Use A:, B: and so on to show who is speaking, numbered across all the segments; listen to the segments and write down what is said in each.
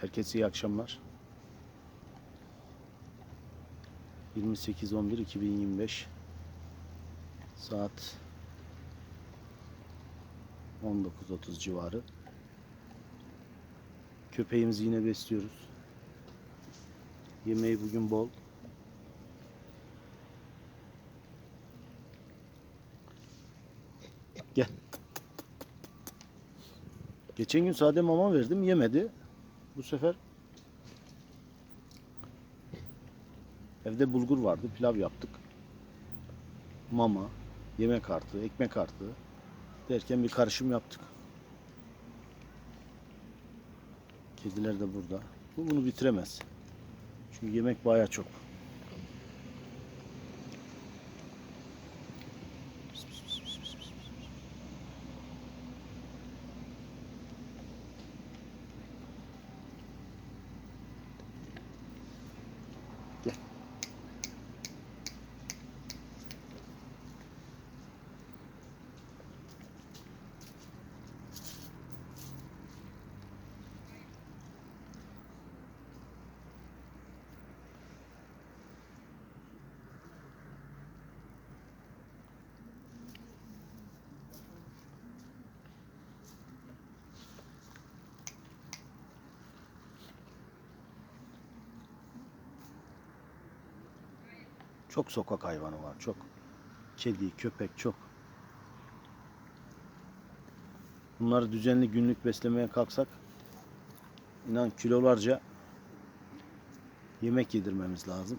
A: Herkese iyi akşamlar. 28.11.2025 Saat 19.30 civarı. Köpeğimizi yine besliyoruz. Yemeği bugün bol. Gel. Geçen gün sade mama verdim yemedi. Bu sefer evde bulgur vardı pilav yaptık. Mama, yemek artı, ekmek artı derken bir karışım yaptık. Kediler de burada. Bu bunu bitiremez. Çünkü yemek baya çok. Çok sokak hayvanı var. Çok. Kedi, köpek çok. Bunları düzenli günlük beslemeye kalksak inan kilolarca yemek yedirmemiz lazım.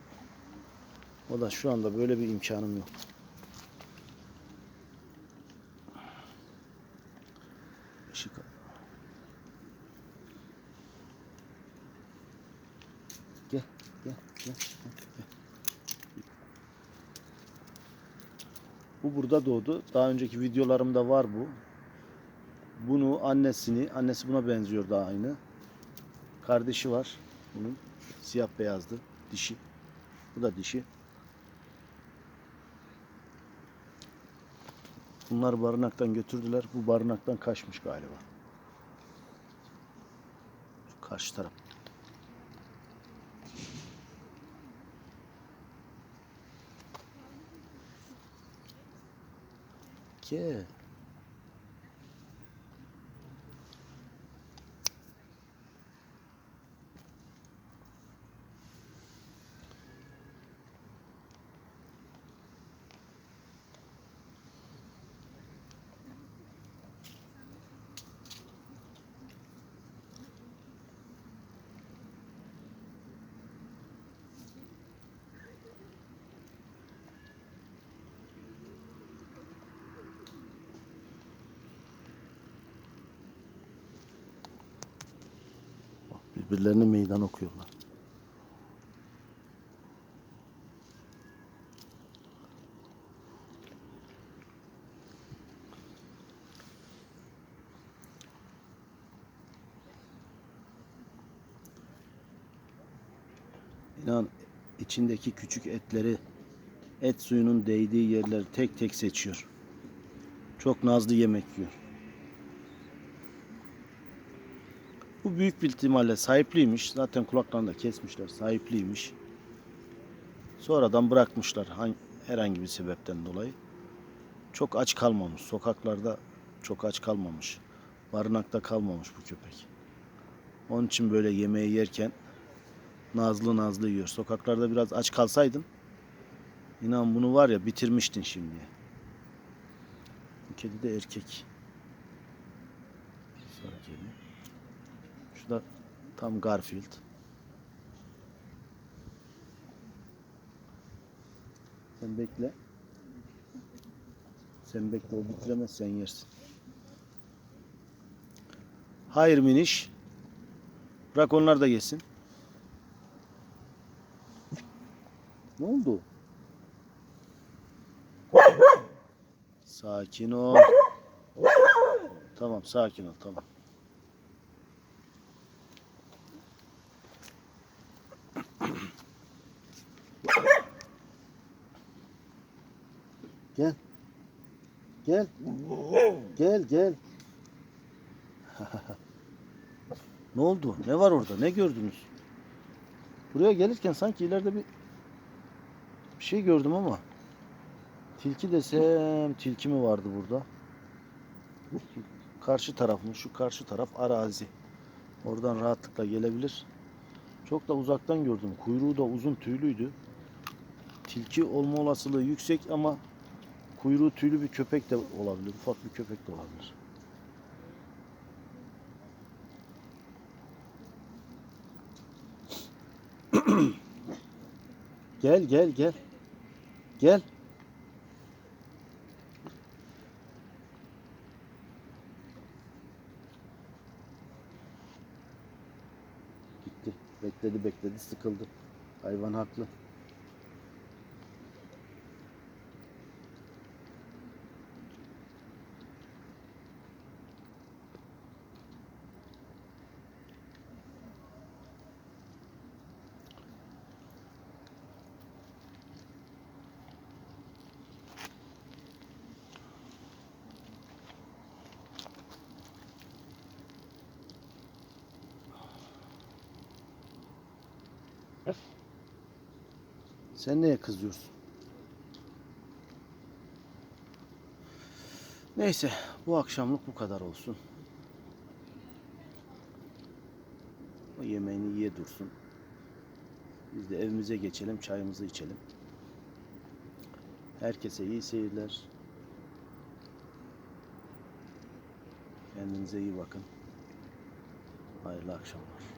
A: O da şu anda böyle bir imkanım yok. Işık Gel, gel, gel, gel, gel. Bu burada doğdu. Daha önceki videolarımda var bu. Bunu annesini, annesi buna benziyor da aynı. Kardeşi var bunun. Siyah beyazdı. Dişi. Bu da dişi. Bunlar barınaktan götürdüler. Bu barınaktan kaçmış galiba. Karşı taraf. Gel. Bak, Birbirlerine meydan okuyorlar. İnan içindeki küçük etleri et suyunun değdiği yerleri tek tek seçiyor. Çok nazlı yemek yiyor. Bu büyük bir ihtimalle sahipliymiş. Zaten kulaklarını da kesmişler. Sahipliymiş. Sonradan bırakmışlar han- herhangi bir sebepten dolayı. Çok aç kalmamış. Sokaklarda çok aç kalmamış. Barınakta kalmamış bu köpek. Onun için böyle yemeği yerken nazlı nazlı yiyor. Sokaklarda biraz aç kalsaydın inan bunu var ya bitirmiştin şimdi. Bu kedi de erkek. Sarı kedi. Şu da tam Garfield. Sen bekle. Sen bekle o bitiremez sen yersin. Hayır miniş. Bırak onlar da yesin. Ne oldu? Sakin ol. Tamam sakin ol tamam. Gel. Gel. Gel gel. Ne oldu? Ne var orada? Ne gördünüz? Buraya gelirken sanki ileride bir bir şey gördüm ama tilki desem tilki mi vardı burada? Karşı taraf mı? Şu karşı taraf arazi. Oradan rahatlıkla gelebilir. Çok da uzaktan gördüm. Kuyruğu da uzun tüylüydü. Tilki olma olasılığı yüksek ama kuyruğu tüylü bir köpek de olabilir. Ufak bir köpek de olabilir. Gel gel gel. Gel. Gitti. Bekledi bekledi sıkıldı. Hayvan haklı. Sen neye kızıyorsun? Neyse bu akşamlık bu kadar olsun. O yemeğini yiye dursun. Biz de evimize geçelim, çayımızı içelim. Herkese iyi seyirler. Kendinize iyi bakın. Hayırlı akşamlar.